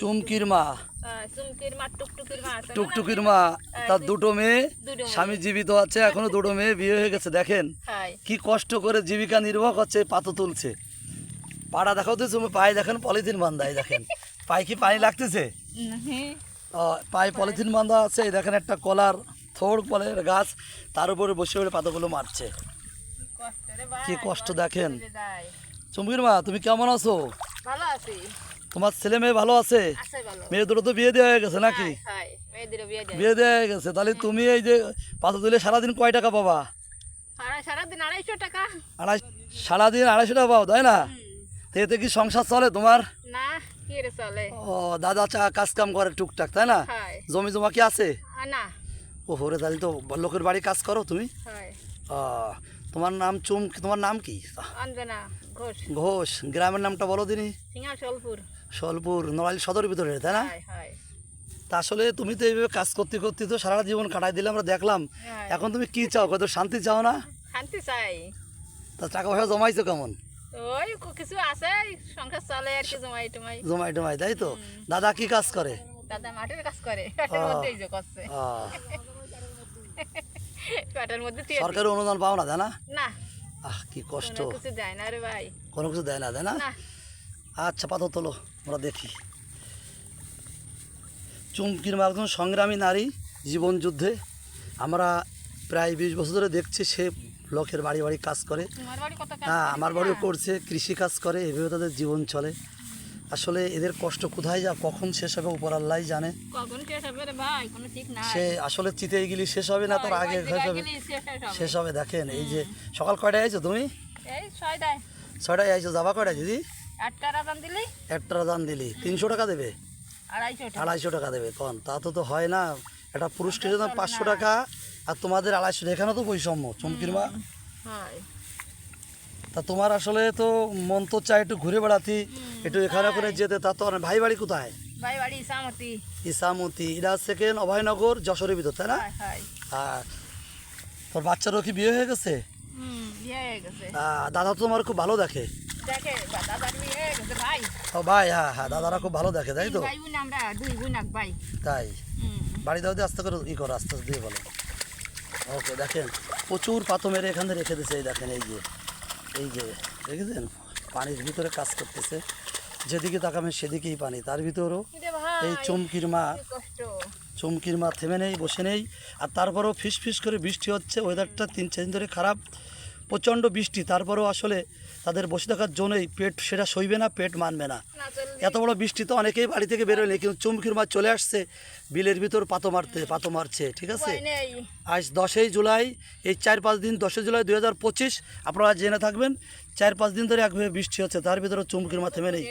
চুমকির মা। হ্যাঁ, চুমকির মা টুকটুকির মা মা তার দুটো মেয়ে স্বামী জীবিত আছে এখনও দুটো মেয়ে বিয়ে হয়ে গেছে দেখেন। হ্যাঁ কি কষ্ট করে জীবিকা নির্বাহ করছে পাতো তুলছে। পাড়া দেখাও তো তুমি পায়ে দেখেন পলিথিন বান্ধাই দেখেন। পায়ে কি পানি লাগতেছে? পায়ে পলিথিন বান্ধা আছে দেখেন একটা কলার থোড় ফলের গাছ তার উপরে বসে বসে পাতাগুলো মারছে। কি কষ্ট দেখেন। চুমকির মা তুমি কেমন আছো? ভালো আছি। তোমার ছেলে মেয়ে ভালো আছে? মেয়ে দুটো তো বিয়ে দেওয়া হয়ে গেছে নাকি? বিয়ে দেওয়া হয়ে গেছে। তাহলে তুমি এই যে পাতা তুলে সারাদিন কয় টাকা পাবা? সারা- সারাদিন আড়াইশো টাকা। পাও তাই না? এতে কি সংসার চলে তোমার? ও দাদা চা কাজ কাম করে টুকটাক তাই না? জমি জমা কি আছে? ও হরে তাহলে তো লোকের বাড়ি কাজ করো তুমি। তোমার নাম চুম তোমার নাম কি? অঞ্জনা ঘোষ। ঘোষ। গ্রামের নামটা বলো দিনি। সোলপুর সোলপুর নড়াইল সদর ভিতরে তাই না? তা আসলে তুমি তো এইভাবে কাজ করতে করতে তো সারা জীবন কাটাই দিলে আমরা দেখলাম। এখন তুমি কি চাও? কত শান্তি চাও না? শান্তি চাই। তা টাকা পয়সা জমাইছো কেমন? ওই কিছু আছে সংসার চলে আর কি জমাই টমাই। জমাই টমাই তাই তো? দাদা কি কাজ করে? দাদা মাঠের কাজ করে পেটের মধ্যে এই যে করছে। মধ্যে সরকারি অনুদান পাও না তাই না? আহ কি কষ্ট। কোনো কিছু দেয় না রে ভাই। কোনো কিছু দেয় না আচ্ছা পাথর তোলো আমরা দেখি। চুমকির একজন সংগ্রামী নারী জীবন যুদ্ধে। আমরা প্রায় বিশ বছর ধরে দেখছি সে লোকের বাড়ি বাড়ি কাজ করে। হ্যাঁ আমার বাড়িও করছে কৃষি কাজ করে এভাবে তাদের জীবন চলে। আসলে এদের কষ্ট কোথায় যা কখন শেষ হবে উপর আল্লাহ জানে। কখন শেষ হবে রে ভাই? কোনো ঠিক নাই। সে আসলে চিতে গেলি শেষ হবে না তার আগে শেষ হবে? শেষ হবে। দেখেন এই যে সকাল কয়টায় আইছো তুমি? এই ছয়টায়। ছয়টায় আইছো যাবা কয়টায় দিদি? আটটা রাজান দিলি? একটা দান দিলি। তিনশো টাকা দেবে? আড়াইশো টাকা। দেবে কন। তা তো তো হয় না। এটা পুরুষকে যদি পাঁচশো টাকা আর তোমাদের আড়াইশো এখানে তো বৈষম্য চমকির মা। তা তোমার আসলে তো মন তো চায় একটু ঘুরে বেড়াতি। একটু এখানে করে যেতে তা তো ভাই বাড়ি কোথায়? ভাই বাড়ি ইসামতি। ইসামতি এটা সেকেন্ড অভয়নগর যশোরের ভিতর তাই না? আর তোর বাচ্চারও কি বিয়ে হয়ে গেছে? দাদা তোমার খুব ভালো দেখে? ভাই। ও ভাই হ্যাঁ হ্যাঁ দাদারা খুব ভালো দেখে তাই তো? তাই? বাড়ি আস্তে করে ই করো আস্তে আস্তে দিয়ে বলো। ওকে দেখেন প্রচুর পাতো মেরে এখানে রেখে দিয়েছে এই দেখেন এই যে এই যে দেখেছেন? পানির ভিতরে কাজ করতেছে। যেদিকে তাকাবেন সেদিকেই পানি। তার ভিতরও এই চমকির মা। চমকির মা থেমে নেই বসে নেই। আর তারপরেও ফিস ফিস করে বৃষ্টি হচ্ছে ওয়েদারটা তিন চার দিন ধরে খারাপ। প্রচণ্ড বৃষ্টি তারপরেও আসলে তাদের বসে থাকার জন্যই পেট সেটা সইবে না পেট মানবে না। এত বড় বৃষ্টি তো অনেকেই বাড়ি থেকে বেরোয়নি কিন্তু চুমকির মাছ চলে আসছে বিলের ভিতর পাতো মারতে পাতো মারছে ঠিক আছে? আজ দশই জুলাই এই চার পাঁচ দিন দশই জুলাই দুই হাজার পঁচিশ আপনারা জেনে থাকবেন চার পাঁচ দিন ধরে একভাবে বৃষ্টি হচ্ছে তার ভিতরে চুমকির মা থেমে নেই।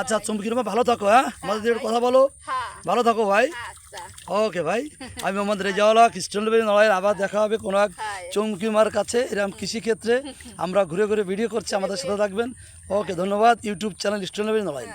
আচ্ছা চুমকির মা ভালো থাকো হ্যাঁ? আমাদের একটু কথা বলো। হ্যাঁ। ভালো থাকো ভাই। ওকে ভাই আমি মোহাম্মদ রেজাওয়ালা খ্রিস্টান লেবের নড়াইয়ের আবার দেখা হবে কোনো এক চমকিমার মার কাছে। এরকম কৃষিক্ষেত্রে আমরা ঘুরে ঘুরে ভিডিও করছি আমাদের সাথে থাকবেন। ওকে ধন্যবাদ। ইউটিউব চ্যানেল স্টুডেন্ট লেবের নড়াই